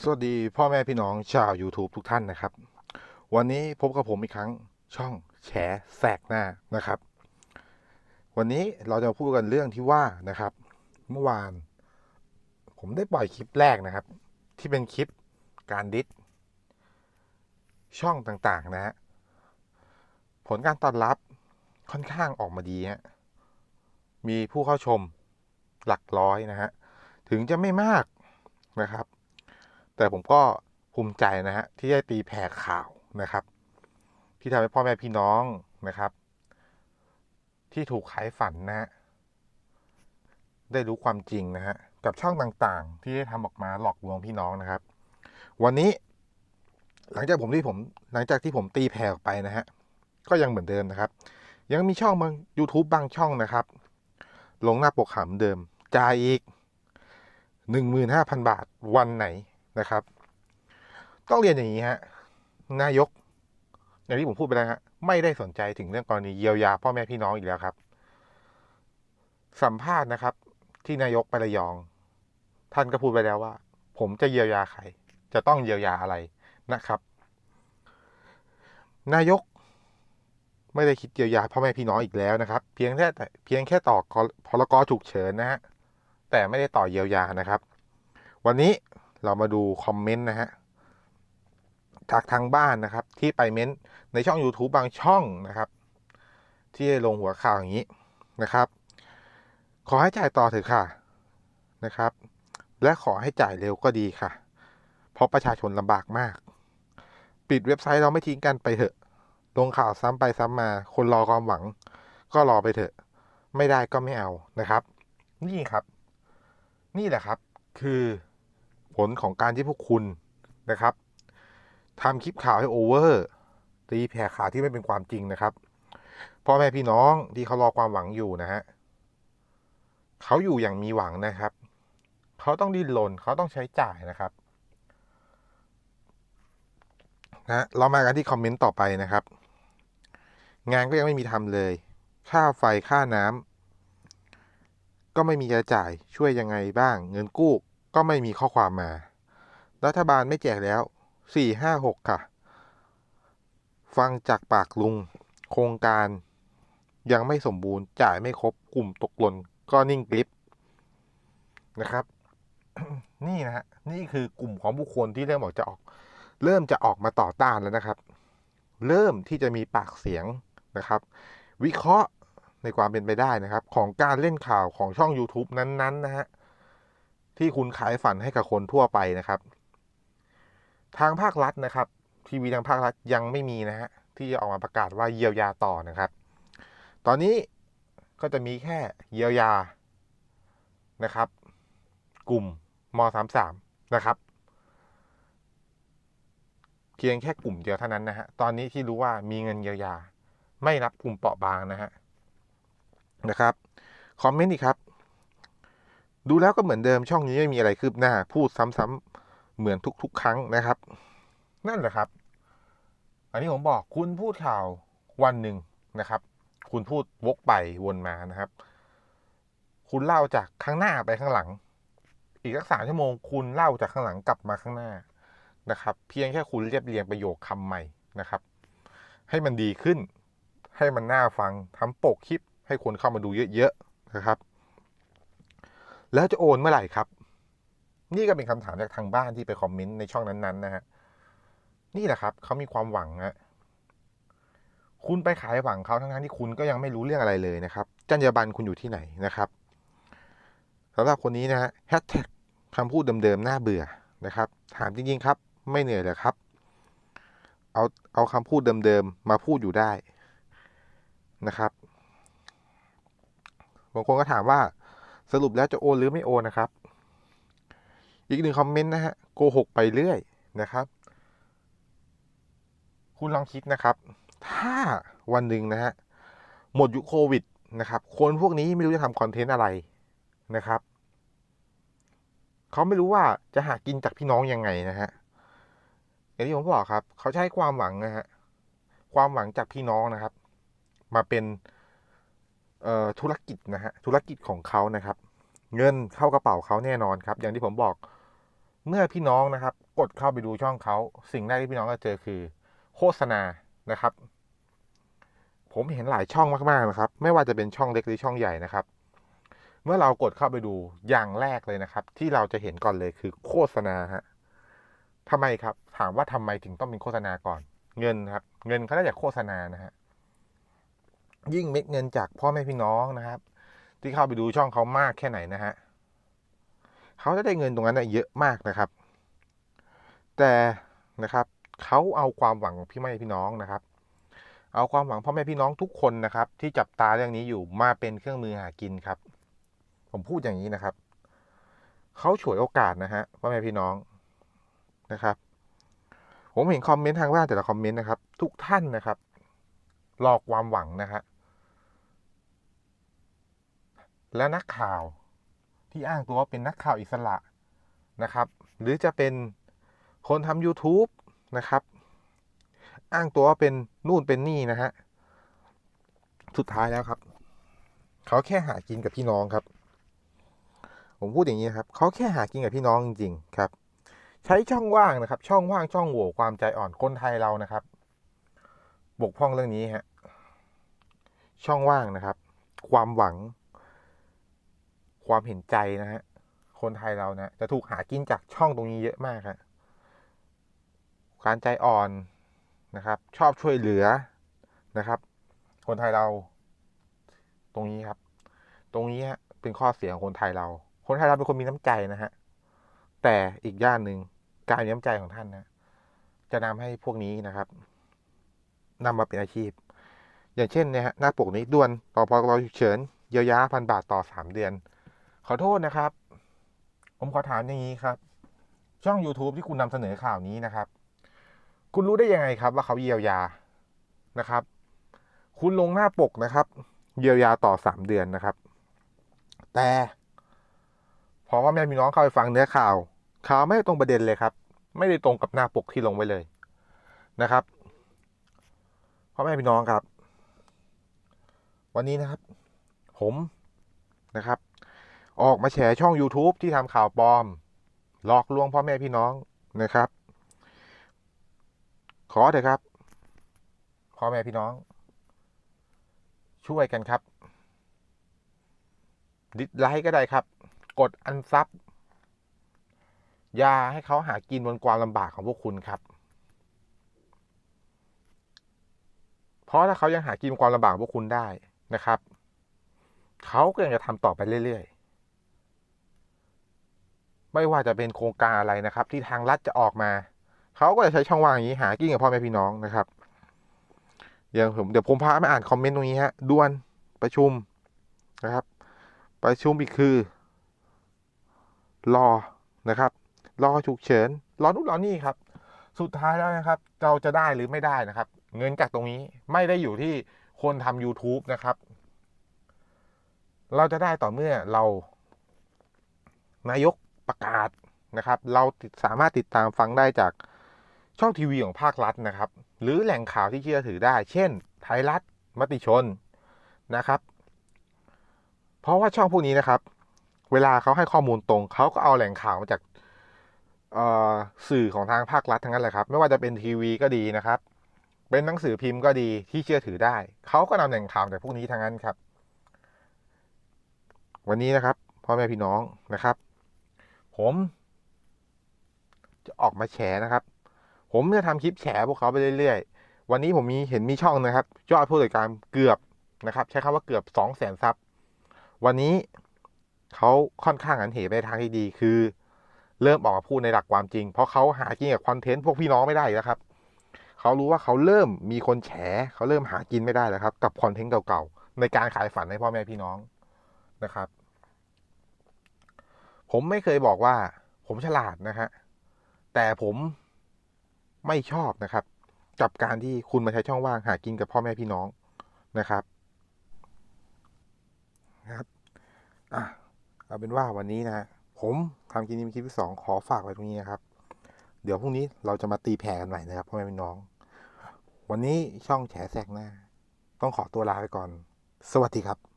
สวัสดีพ่อแม่พี่น้องชาว YouTube ทุกท่านนะครับ วันนี้พบกับผมอีกครั้งช่องแฉแสกหน้านะครับ วันนี้เราจะพูดกันเรื่องที่ว่านะครับ เมื่อวาน ผมได้ปล่อยคลิปแรกนะครับ ที่เป็นคลิปการดิสช่องต่างๆนะฮะผลการตอบรับค่อนข้างออกมาดีฮะมีผู้เข้าชมหลักร้อยนะฮะถึงจะไม่มากนะครับ แต่ผมก็ภูมิใจนะฮะที่ได้ตีแผ่ข่าวนะครับ ที่ทำให้พ่อแม่พี่น้องนะครับ ที่ถูกขายฝันนะฮะได้รู้ความจริงนะฮะกับช่องต่างๆ ที่ได้ทำออกมาหลอกลวงพี่น้องนะครับ วันนี้ หลังจากผมที่ผม หลังจากที่ผมตีแผ่ออกไปนะฮะก็ยังเหมือนเดิมนะครับ ยังมีช่องบาง YouTube บางช่องนะครับ ลงหน้าปกขำเดิมจ่ายอีก 15,000 บาทวันไหน นะครับ ต้องเรียนอย่างนี้ฮะนายกอย่างที่ผมพูดไปแล้วฮะไม่ได้สนใจถึงเรื่องกรณีเยียวยาพ่อแม่พี่น้องอีกแล้วครับ สัมภาษณ์นะครับ ที่นายกไประยอง ท่านก็พูดไปแล้วว่า ผมจะเยียวยาใคร จะต้องเยียวยาอะไรนะครับ นายกไม่ได้คิดเยียวยาพ่อแม่พี่น้องอีกแล้วนะครับ เพียงแค่เพียงแค่ต่อพรกฉุกเฉินนะฮะแต่ไม่ได้ต่อเยียวยานะครับ วันนี้ เรามาดูคอมเมนต์นะฮะจากทางบ้านนะครับ ที่ไปเม้นต์ในช่อง YouTube บางช่องนะครับ ที่ลงหัวข่าวอย่างนี้นะครับ ขอให้จ่ายต่อเถอะค่ะนะครับ และขอให้จ่ายเร็วก็ดีค่ะ เพราะประชาชนลำบากมาก ปิดเว็บไซต์เราไม่ทิ้งกันไปเถอะ ลงข่าวซ้ำไปซ้ำมา คนรอความหวัง ก็รอไปเถอะ ไม่ได้ก็ไม่เอานะครับ นี่ครับ นี่แหละครับ คือ ผลของการที่พวกคุณนะครับทำคลิปข่าวให้โอเวอร์ตีแผ่ข่าวที่ไม่เป็นความจริงนะครับพ่อแม่พี่น้องที่เขารอความหวังอยู่นะฮะเขาอยู่อย่างมีหวังนะครับ เขาต้องดิ้นรนเขาต้องใช้จ่ายนะครับนะเรามากันที่คอมเมนต์ต่อไปนะครับ งานก็ยังไม่มีทำเลย ค่าไฟค่าน้ำก็ไม่มีจะจ่ายช่วยยังไงบ้าง เงินกู้ ก็ไม่มีข้อความมา รัฐบาลไม่แจกแล้วสี่ห้าหกค่ะ ฟังจากปากลุง โครงการยังไม่สมบูรณ์จ่ายไม่ครบกลุ่มตกหล่นก็นิ่งกลิปนะครับ นี่นะฮะนี่คือกลุ่มของบุคคลที่เริ่มออกจะออก เริ่มจะออกมาต่อต้านแล้วนะครับ เริ่มที่จะมีปากเสียงนะครับ วิเคราะห์ในความเป็นไปได้นะครับ ของการเล่นข่าวของช่อง YouTube นั้นๆนะฮะ ที่คุณขายฝันให้กับคนทั่วไปนะครับ ทางภาครัฐนะครับ ทีวีทางภาครัฐยังไม่มีนะฮะที่จะออกมาประกาศว่าเยียวยาต่อนะครับ ตอนนี้ก็จะมีแค่เยียวยานะครับ กลุ่มม 33 นะครับ เพียงแค่กลุ่มเดียวเท่านั้นนะฮะตอนนี้ที่รู้ว่ามีเงินเยียวยา ไม่รับกลุ่มเปราะบางนะฮะนะครับคอมเมนต์อีกครับ ดูแล้วก็เหมือนเดิมช่องนี้ไม่มีอะไรคืบหน้า พูดซ้ำๆเหมือนทุก ๆ ครั้งนะครับ นั่นแหละครับ อันนี้ผมบอกคุณพูดข่าววันหนึ่งนะครับ คุณพูดวกไปวนมานะครับ คุณเล่าจากข้างหน้าไปข้างหลัง อีกสักสามชั่วโมง คุณเล่าจากข้างหลังกลับมาข้างหน้านะครับ เพียงแค่คุณเรียบเรียงประโยคคำใหม่นะครับ ให้มันดีขึ้น ให้มันน่าฟังทำปกคลิปให้คนเข้ามาดูเยอะๆนะครับ แล้วจะโอนเมื่อไหร่ครับ นี่ก็เป็นคำถามจากทางบ้านที่ไปคอมเมนต์ในช่องนั้นๆนะฮะนี่แหละครับเขามีความหวังฮะคุณไปขายหวังเขาทั้งๆที่คุณก็ยังไม่รู้เรื่องอะไรเลยนะครับ จรรยาบรรณคุณอยู่ที่ไหนนะครับสำหรับคนนี้นะฮะแฮชแท็กคำพูดเดิมๆน่าเบื่อนะครับ ถามจริงๆครับ ไม่เหนื่อยเลยครับ เอาเอาคำพูดเดิมๆมาพูดอยู่ได้นะครับบางคนก็ถามว่า สรุปแล้วจะโอนหรือไม่โอนนะครับ อีกหนึ่งคอมเมนต์นะฮะโกหกไปเรื่อยนะครับ คุณลองคิดนะครับ ถ้าวันหนึ่งนะฮะหมดยุคโควิดนะครับ คนพวกนี้ไม่รู้จะทำคอนเทนต์อะไรนะครับเขาไม่รู้ว่าจะหากินจากพี่น้องยังไงนะฮะอย่างที่ผมบอกครับ เขาใช้ความหวังนะฮะความหวังจากพี่น้องนะครับ มาเป็น ธุรกิจนะฮะธุรกิจของเขานะครับ เงินเข้ากระเป๋าเขาแน่นอนครับ อย่างที่ผมบอกเมื่อพี่น้องนะครับ กดเข้าไปดูช่องเขาสิ่งแรกที่พี่น้องจะเจอคือ โฆษณานะครับ ผมเห็นหลายช่องมากๆนะครับ ไม่ว่าจะเป็นช่องเล็กหรือช่องใหญ่นะครับ เมื่อเรากดเข้าไปดูอย่างแรกเลยนะครับ ที่เราจะเห็นก่อนเลยคือโฆษณาฮะทำไมครับ ถามว่าทำไมถึงต้องเป็นโฆษณาก่อน เงินครับ เงินเขาได้จากโฆษณานะฮะ ยิ่งเม็ดเงินจากพ่อแม่พี่น้องนะครับ ที่เข้าไปดูช่องเขามากแค่ไหนนะฮะเขาจะได้เงินตรงนั้นนะเยอะมากนะครับ แต่นะครับเขาเอาความหวังของพี่แม่พี่น้องนะครับ เอาความหวังพ่อแม่พี่น้องทุกคนนะครับ ที่จับตาเรื่องนี้อยู่มาเป็นเครื่องมือหากินครับ ผมพูดอย่างนี้นะครับเขาฉวยโอกาสนะฮะพ่อแม่พี่น้องนะครับ ผมเห็นคอมเมนต์ทางบ้านแต่ละคอมเมนต์นะครับ ทุกท่านนะครับหลอกความหวังนะฮะ และนักข่าวที่อ้างตัวว่าเป็นนักข่าวอิสระนะครับ หรือจะเป็นคนทำ YouTube นะครับ อ้างตัวว่าเป็นนู่นเป็นนี่นะฮะ สุดท้ายแล้วครับ เขาแค่หากินกับพี่น้องครับ ผมพูดอย่างนี้ครับ เขาแค่หากินกับพี่น้องจริง ๆ ครับ ใช้ช่องว่างนะครับ ช่องว่างช่องโหว่ความใจอ่อนคนไทยเรานะครับ บกพร่องเรื่องนี้ฮะ ช่องว่างนะครับ ความหวัง ความเห็นใจนะฮะคนไทยเรานะจะถูกหากินจากช่องตรงนี้เยอะมากครับการใจอ่อนนะครับ ชอบช่วยเหลือนะครับ คนไทยเราตรงนี้ครับ ตรงนี้ฮะเป็นข้อเสียของคนไทยเรา คนไทยเราเป็นคนมีน้ำใจนะฮะแต่อีกย่านหนึ่งการมีน้ำใจของท่านนะจะนำให้พวกนี้นะครับนำมาเป็นอาชีพ อย่างเช่นเนี่ยฮะหน้าปกนี้ด่วนต่อพอกฉุกเฉินเยียวยาพันบาทต่อสามเดือน ขอโทษนะครับ ผมขอถามอย่างนี้ครับ ช่อง YouTube ที่คุณนำเสนอข่าวนี้นะครับ คุณรู้ได้ยังไงครับ ว่าเขาเยียวยานะครับ คุณลงหน้าปกนะครับ เยียวยาต่อสามเดือนนะครับ แต่พอว่าแม่พี่น้องเข้าไปฟังเนื้อข่าว ข่าวไม่ได้ตรงประเด็นเลยครับ ไม่ได้ตรงกับหน้าปกที่ลงไว้เลยนะครับพ่อแม่พี่น้องครับ วันนี้นะครับ ผมนะครับ ออกมาแฉช่อง YouTube ที่ทำข่าวปลอม หลอกลวงพ่อแม่พี่น้องนะครับ ขอเถอะครับ พ่อแม่พี่น้อง ช่วยกันครับ ดิสไลค์ก็ได้ครับ กดอันซับยาให้เขาหากินบนความลำบากของพวกคุณครับ เพราะถ้าเขายังหากินบนความลำบากของพวกคุณได้นะครับ เขาก็ยังจะทำต่อไปเรื่อยๆ ไม่ว่าจะเป็นโครงการอะไรนะครับ ที่ทางรัฐจะออกมา เขาก็จะใช้ช่องว่างอย่างนี้หากินกับพ่อแม่พี่น้องนะครับอย่างผมเดี๋ยวผมพามาอ่านคอมเมนต์ตรงนี้ฮะด่วนประชุมนะครับ ประชุมอีกคือ รอนะครับ รอฉุกเฉินรอนู่นรอนี่ครับ สุดท้ายแล้วนะครับ เราจะได้หรือไม่ได้นะครับ เงินจากตรงนี้ไม่ได้อยู่ที่คนทำ YouTube นะครับ เราจะได้ต่อเมื่อเรา นายก ประกาศนะครับ เราสามารถติดตามฟังได้จากช่องทีวีของภาครัฐนะครับ หรือแหล่งข่าวที่เชื่อถือได้ เช่น ไทยรัฐมติชนนะครับ เพราะว่าช่องพวกนี้นะครับ เวลาเขาให้ข้อมูลตรงเขาก็เอาแหล่งข่าวมาจากสื่อของทางภาครัฐทั้งนั้นแหละครับ ไม่ว่าจะเป็นทีวีก็ดีนะครับ เป็นหนังสือพิมพ์ก็ดีที่เชื่อถือได้ เขาก็นำแหล่งข่าวจากพวกนี้ทั้งนั้นครับ วันนี้นะครับพ่อแม่พี่น้องนะครับ ผมจะออกมาแฉนะครับ ผมจะทำคลิปแฉพวกเขาไปเรื่อยๆ วันนี้ผมมีเห็นมีช่องนะครับยอดผู้ติดตามเกือบนะครับ ใช้คำว่าเกือบสองแสนซับวันนี้เขาค่อนข้างหันเหไปทางที่ดี คือเริ่มออกมาพูดในหลักความจริง เพราะเขาหากินกับคอนเทนต์พวกพี่น้องไม่ได้แล้วครับเขารู้ว่าเขาเริ่มมีคนแฉเขาเริ่มหากินไม่ได้แล้วครับ กับคอนเทนต์เก่าๆในการขายฝันให้พ่อแม่พี่น้องนะครับ ผมไม่เคยบอกว่า ผมฉลาดนะฮะแต่ผมไม่ชอบนะครับ กับการที่คุณมาใช้ช่องว่างหากินกับพ่อแม่พี่น้องนะครับนะครับอะเอาเป็นว่าวันนี้นะผมทำคลิปนี้เป็นคลิปที่สองขอฝากไว้ตรงนี้นะครับ เดี๋ยวพรุ่งนี้เราจะมาตีแผ่กันใหม่นะครับพ่อแม่พี่น้อง วันนี้ช่องแฉแซกหน้า ต้องขอตัวลาไปก่อน สวัสดีครับ